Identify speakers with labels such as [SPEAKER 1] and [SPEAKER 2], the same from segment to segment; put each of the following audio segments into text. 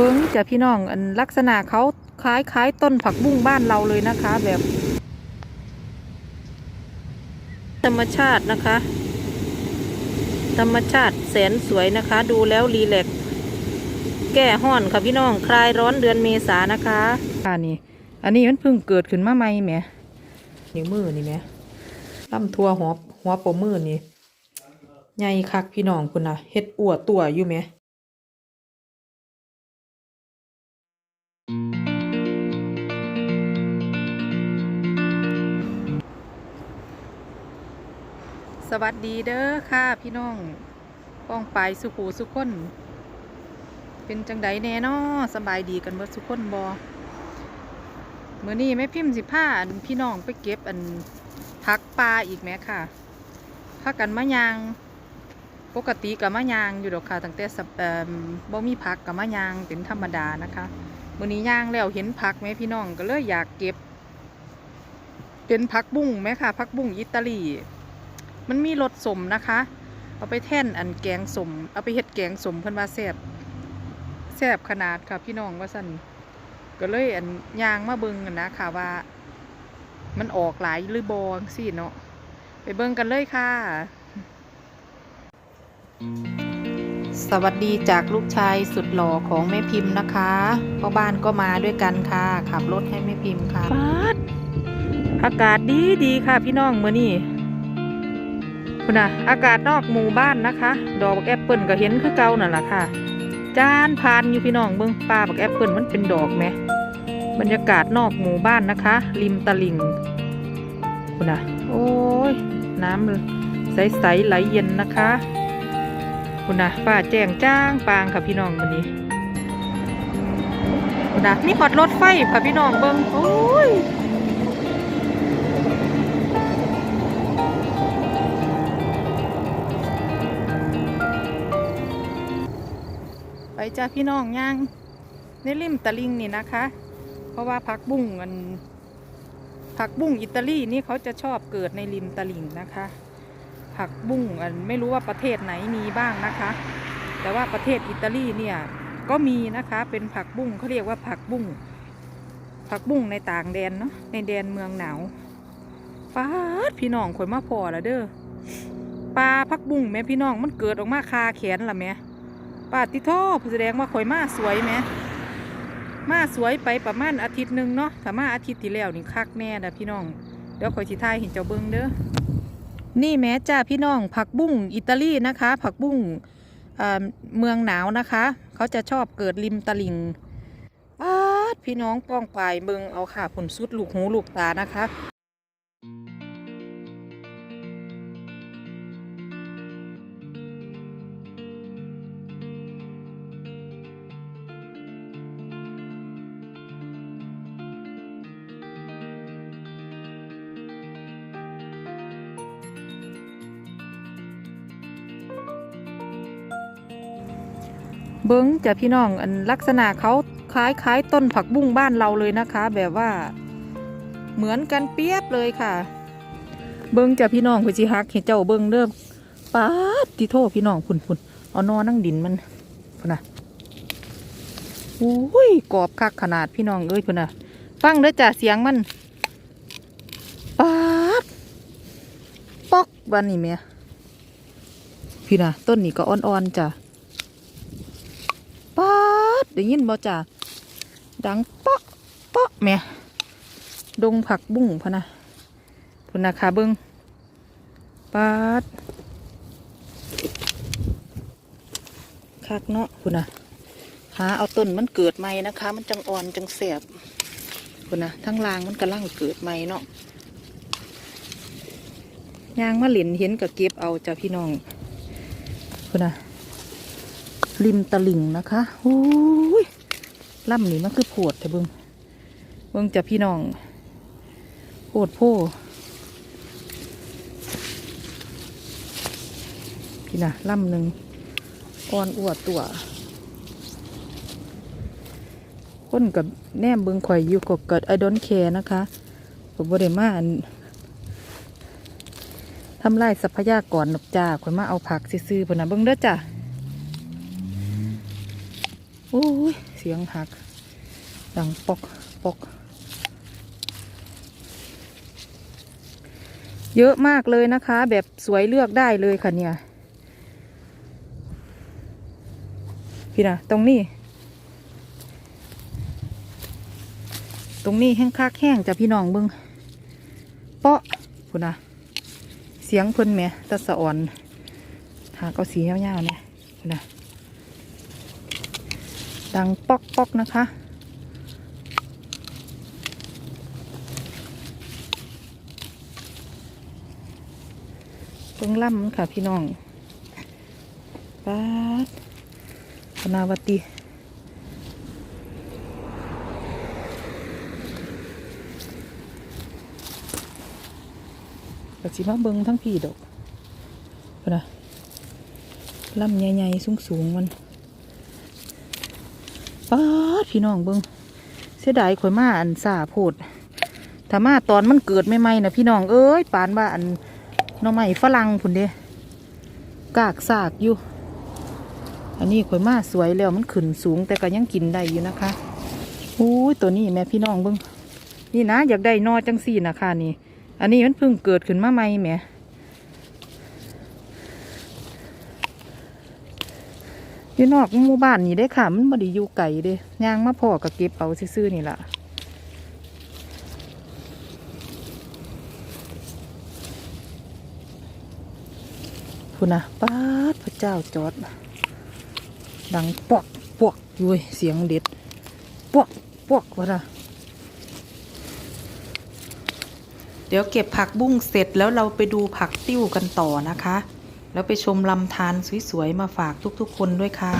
[SPEAKER 1] เบิ้งจ้ะพี่น้องอันลักษณะเขาคล้ายคล้ายต้นผักบุ้งบ้านเราเลยนะคะ แบบ ธรรมชาตินะคะ ธรรมชาติแสนสวยนะคะ ดูแล้วรีแลกแก้ห้อนค่ะพี่น้องคลายร้อนเดือนเมษานะคะอันนี้ อันนี้มันเพิ่งเกิดขึ้นมาใหม่แหมนิ้วมือนี่แหมลำทัวหัวหัวปมมือนี่ใหญ่คักพี่น้องคุณนะเฮ็ดอวดตัวอยู่ไหม สวัสดีเด้อค่ะพี่น้องป้องไปสุขูสุขคน เป็นจังใดแน่นอสบายดีกันเบิดสุขคนบอเมื่อนี้แม่พิมพ์สิผ้าอันพี่น้องไปเก็บอันพักปลาอีกแหมค่ะพากันมะยาง ปกติกับมะยางอยู่ดอกค่ะตั้งแต่สัปเอ่อบ่มีพักกับมะยางเป็นธรรมดานะคะมื่อนี้ย่างแล้วเห็นผักไหมพี่น้องก็เลยอยากเก็บ เป็นผักบุ้งไหมค่ะผักบุ้งอิตาลี มันมีรสสมนะคะ เอาไปแท่นอันแกงสม เอาไปเฮ็ดแกงสมเพิ่นว่าแซ่บแซ่บขนาดค่ะพี่น้องว่าสั่นก็เลยอันยางมาเบิ่งกันนะค่ะว่า มันออกหลายหรือบองซี่เนาะไปเบิ่งกันเลยค่ะ สวัสดีจากลูกชายสุดหล่อของแม่พิมพ์นะคะพ่อบ้านก็มาด้วยกันค่ะ ขับรถให้แม่พิมพ์ค่ะ อากาศดีดีค่ะพี่น้องเมื้อนี้ คุณน่ะอากาศนอกหมู่บ้านนะคะ ดอกแอปเปิลก็เห็นคือเก่านั่นแหละค่ะ จานพานอยู่พี่น้องเบิ่งปลาบักแอปเปิลมันเป็นดอกไหมบรรยากาศนอกหมู่บ้านนะคะ ริมตลิ่งคุณน่ะโอ้ย น้ำใสๆไหลเย็นนะคะคุณน่ะฟ้าแจ้งจ้างปางค่ะพี่น้องวันนี้คุณน่ะมีหอดรถไฟค่ะพี่น้องเบิ่งโอ้ย ไปจ้าพี่น้องย่างในริมตะลิงนี่นะคะ เพราะว่าผักบุ้งมันผักบุ้งอิตาลีนี่เขาจะชอบเกิดในริมตะลิงนะคะ ผักบุ้งอันไม่รู้ว่าประเทศไหนมีบ้างนะคะ แต่ว่าประเทศอิตาลีเนี่ยก็มีนะคะเป็นผักบุ้งเขาเรียกว่าผักบุ้งผักบุ้งในต่างแดนเนาะในแดนเมืองหนาวฟ้าดพี่น้องข่อยมาพอละเด้อปลาผักบุ้งแม่พี่น้องมันเกิดออกมาคาแขนละแม่ ปาติโทแสดงว่าข่อยมาสวยไหมมาสวยไปประมาณอาทิตย์หนึ่งเนาะถ้ามาอาทิตย์ที่แล้วนี่คักแน่นะพี่น้อง เดี๋ยวข่อยสิทายเห็นเจ้าเบิ้งเด้อ นี่แม้จ้าพี่น้องผักบุ้งอิตาลีนะคะ ผักบุ้งเมืองหนาวนะคะ เขาจะชอบเกิดริมตลิ่งปาพี่น้องป้องปลายเบิงเอาค่ะผลสุดลูกหูลูกตานะคะ เบิ้งจะพี่น้องอันลักษณะเขาคล้ายคล้ายต้นผักบุ้งบ้านเราเลยนะคะ แบบว่า เหมือนกันเปียบเลยค่ะ เบิ้งจะพี่น้องคุณจิฮักเห็นเจ้าเบิ้งเด้อป๊าทีโทษพี่น้องพุ่นพุ่นเอานอนั่งดินมันพุ่นนะอุ้ยกรอบคักขนาดพี่น้องเอ้ยพุ่นนะฟังเด้อจ้ะเสียงมันป๊าปอกวันนี้เมียพี่นะต้นนี้ก็อ่อนๆจ้ะป๊า ได้ยินบ่จ้าดังเปาะเปาะแม่ดงผักบุ้งพะนะพุนนะคะเบิงปาดคักเนาะพุนนะหาเอาต้นมันเกิดใหม่นะคะ มันจังอ่อนจังแสบพุนนะทั้งรางมันกำลังเกิดใหม่เนาะยางมาเหลินเห็นกับเก็บเอาจ้ะพี่น้องพุนนะ ริมตลิ่งนะคะโอ้ยล่ำนี่มันคือโผดแต่เบิงเบิงจะพี่น้องโผดโพพี่นะล่ำหนึ่งอ่อนอวดตัวคนกับแนมเบิงข่อยอยู่กับเกิดไอดอนแคร์นะคะผมบริมาอันทำลายทรัพยากรนกจ่าข่อยมาเอาผักซื้อๆพนนะเบิงเด้อจ้ะ สียงหัก ดังปอกปอกเยอะมากเลยนะคะ แบบสวยเลือกได้เลยค่ะเนี่ย พี่นะตรงนี้ ตรงนี้แห้งคักแห้งจ้ะพี่น้องเบิงเปาะคุณนะเสียงเพิ่นแหม่ตะสะอ่อนหากเอาสียาวๆเนี่ยคุณนะ ดังปอกปอกนะคะ เบิ่งล่ำมันค่ะพี่น้องปาดพนาวตีกะสิมาเบิงทั้งพี่ดอกนนะล่ำใหญ่ๆสูงๆมัน ปาพี่น้องเบิ่งเสียดายข่อยมาอันสาโพดถ้ามาตอนมันเกิดใหม่ๆนะพี่น้องเอ้ยปานว่าอันน้องใหม่ฝรั่งพุ่นเด้กากซากอยู่ อันนี้ข่อยมาสวยแล้วมันขึ้นสูงแต่ก็ยังกินได้อยู่นะคะอู้ยตัวนี้แม่พี่น้องเบิ้งนี่นะอยากได้นอจังสี่นะคะนี่ อันนี้มันเพิ่งเกิดขึ้นมาใหม่แหม่ อยู่นอกหมู่บ้านนี่ได้ค่ะ มันบ่ได้อยู่ไก่เด้ย่างมาพอกับเก็บเอาซื่อๆนี่ล่ะพูนะป้าพระเจ้าจอด ดังปอกปอกอยู่เว้ยเสียงเด็ดปอกปอกวะนะเดี๋ยวเก็บผักบุ้งเสร็จแล้วเราไปดูผักติ้วกันต่อนะคะ แล้วไปชมลำธารสวยๆ มาฝากทุกๆ คนด้วยค่ะ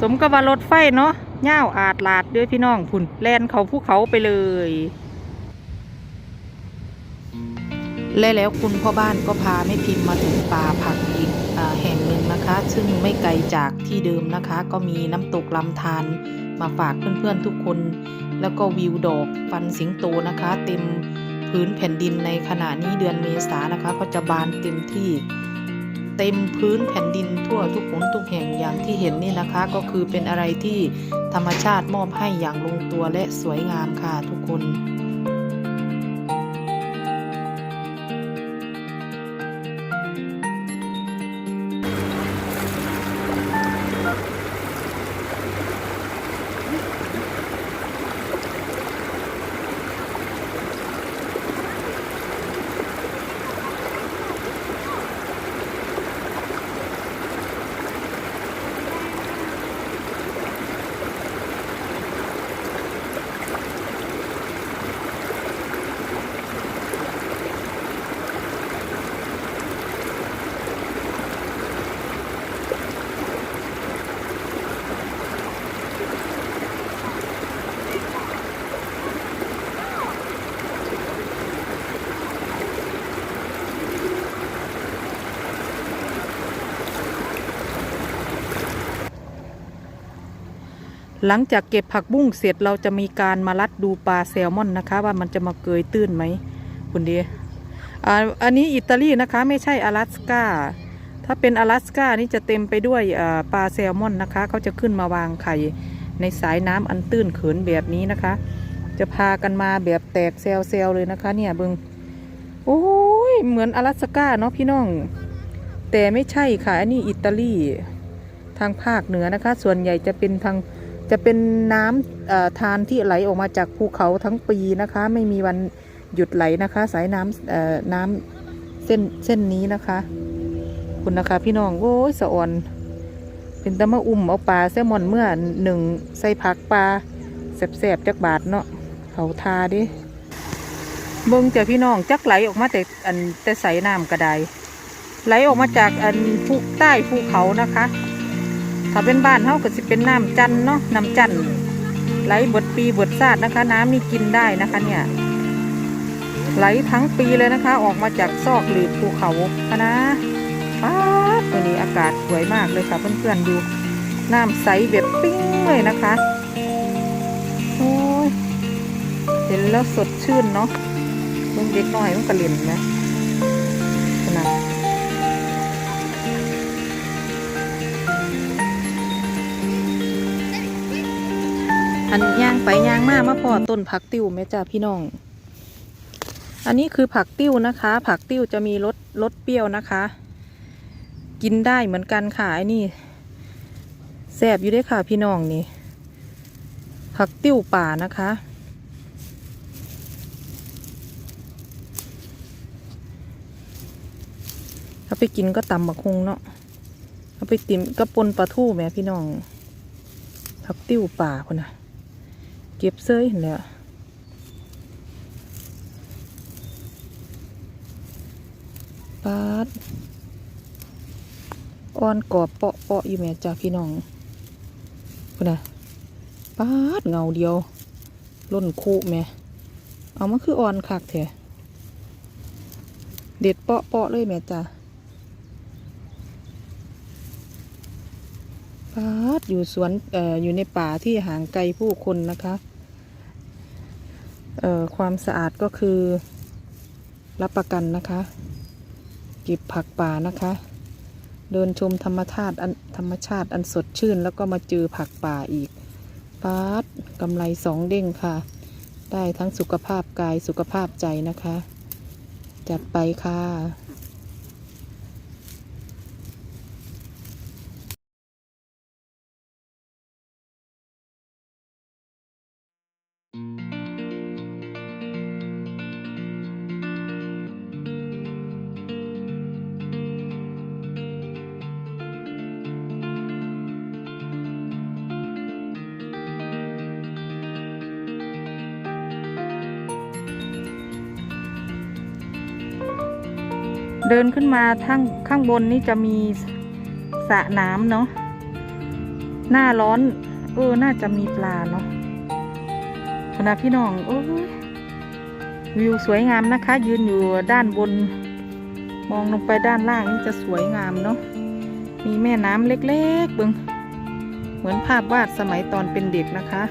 [SPEAKER 1] สมกับว่ารถไฟเนาะ ย่าอาดลาดด้วยพี่น้องพุ่นแล่นเขาภูเขาไปเลย และแล้วคุณพ่อบ้านก็พาแม่พิมพ์มาถึงป่าผักอีกอแห่งหนึ่งนะคะ ซึ่งไม่ไกลจากที่เดิมนะคะ ก็มีน้ำตกลำธารมาฝากเพื่อนๆทุกคน แล้วก็วิวดอกฟันสิงโตนะคะ เต็มพื้นแผ่นดินในขณะนี้เดือนเมษานะคะ ก็จะบานเต็มที่ เต็มพื้นแผ่นดินทั่วทุกหนทุกแห่งอย่างที่เห็นนี่นะคะ ก็คือเป็นอะไรที่ธรรมชาติมอบให้อย่างลงตัวและสวยงามค่ะทุกคน หลังจากเก็บผักบุ้งเสร็จเราจะมีการมาลัดดูปลาแซลมอนนะคะ ว่ามันจะมาเกยตื้นไหมคุณดีอ่าอันนี้อิตาลีนะคะไม่ใช่阿拉斯กาถ้าเป็น阿拉斯กานี่จะเต็มไปด้วยอ่าปลาแซลมอนนะคะเขาจะขึ้นมาวางไข่ในสายน้ำอันตื้นเขินแบบนี้นะคะ จะพากันมาแบบแตกแซลเซลเลยนะคะ เนี่ยเบิงโอ้ยเหมือน阿拉斯กาเนาะพี่น้อง แต่ไม่ใช่ค่ะอันนี้อิตาลีทางภาคเหนือนะคะ ส่วนใหญ่จะเป็นทาง จะเป็นน้ำทานที่ไหลออกมาจากภูเขาทั้งปีนะคะ ไม่มีวันหยุดไหลนะคะ สายน้ำน้ำเส้นเส้นนี้นะคะ คุณนะคะพี่น้องโอ้ยสะอ่อนเป็นตะมะอุ่มเอาปลาแซลมอนเมื่อหนึ่งใส่ผักปลาแสบๆจักบาทเนาะเขาทาดิเบิ่งจ้ะพี่น้องจักไหลออกมาแต่อันแต่ใสน้ำกระไดไหลออกมาจากอันภูใต้ภูเขานะคะ ถ้าเป็นบ้านเฮาก็สิเป็นน้ำจันเนาะน้ำจันไหลบดปีบดซาดนะคะ น้ำนี่กินได้นะคะเนี่ยไหลทั้งปีเลยนะคะ ออกมาจากซอกหลืบภูเขาคะนะป๊าดตัวนี้อากาศสวยมากเลยค่ะเพื่อนๆดูน้ำใสแบบปิ้งเลยนะคะโอ้ยเห็นแล้วสดชื่นเนาะเพิ่งเด็กน้อยมันกระเล่นไห อันย่างไปย่างมามาพอต้นผักติ้วแม่จ้าพี่น้อง อันนี้คือผักติ้วนะคะ ผักติ้วจะมีรสรสเปรี้ยวนะคะ กินได้เหมือนกันค่ะไอ้นี่แซ่บอยู่ด้วยค่ะพี่น้องนี่ ผักติ้วป่านะคะ เอาไปกินก็ตำบักฮุงเนาะเอาไปติ่มก็ปนปลาทูแม่พี่น้องผักติ้วป่าคนน่ะ เก็บเซ้ยเห็นแล้วปาดอ่อนกรอบเปาะเปาะอยู่แม่จ้าพี่น้องคนน่ะปาดเงาเดียวล่นคูแม่เอามาคืออ่อนคักแท้เด็ดเปาะเปาะเลยแม่จ้าปาดอยู่สวนเอ่ออยู่ในป่าที่ห่างไกลผู้คนนะคะ ความสะอาดก็คือรับประกันนะคะเก็บผักป่านะคะ เดินชมธรรมชาติธรรมชาติอันสดชื่น แล้วก็มาเจอผักป่าอีกปาดกำไรสองเด้งค่ะ ได้ทั้งสุขภาพกายสุขภาพใจนะคะ จัดไปค่ะ เดินขึ้นมาทั้งข้างบนนี่จะมีสระน้ำเนาะหน้าร้อนเออน่าจะมีปลาเนาะคณะพี่น้องโอ้ยวิวสวยงามนะคะ ยืนอยู่ด้านบน มองลงไปด้านล่างนี่จะสวยงามเนาะมีแม่น้ำเล็กๆบึงเหมือนภาพวาดสมัยตอนเป็นเด็กนะคะ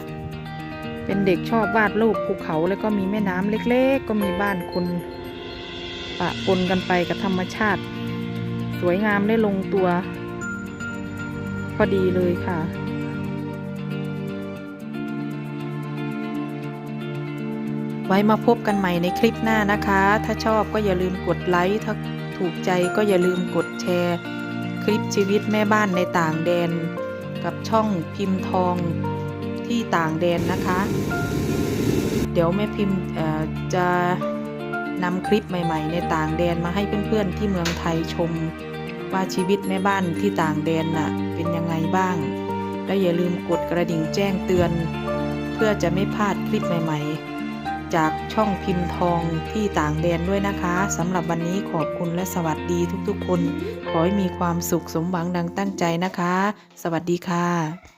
[SPEAKER 1] เป็นเด็กชอบวาดรูปภูเขาแล้วก็มีแม่น้ำเล็ก ๆ ก็มีบ้านคน ปะปนกันไปกับธรรมชาติ สวยงามได้ลงตัว พอดีเลยค่ะไว้มาพบกันใหม่ในคลิปหน้านะคะ ถ้าชอบก็อย่าลืมกดไลค์ ถ้าถูกใจก็อย่าลืมกดแชร์ คลิปชีวิตแม่บ้านในต่างแดน กับช่องพิมพ์ทองที่ต่างแดนนะคะ เดี๋ยวแม่พิมพ์จะ นำคลิปใหม่ ๆ ในต่างแดนมาให้เพื่อนๆที่เมืองไทยชม ว่าชีวิตแม่บ้านที่ต่างแดนน่ะเป็นยังไงบ้าง และอย่าลืมกดกระดิ่งแจ้งเตือน เพื่อจะไม่พลาดคลิปใหม่ ๆ จากช่องพิมพ์ทองที่ต่างแดนด้วยนะคะสำหรับวันนี้ขอบคุณและสวัสดีทุกๆ คน ขอให้มีความสุขสมหวังดังตั้งใจนะคะ สวัสดีค่ะ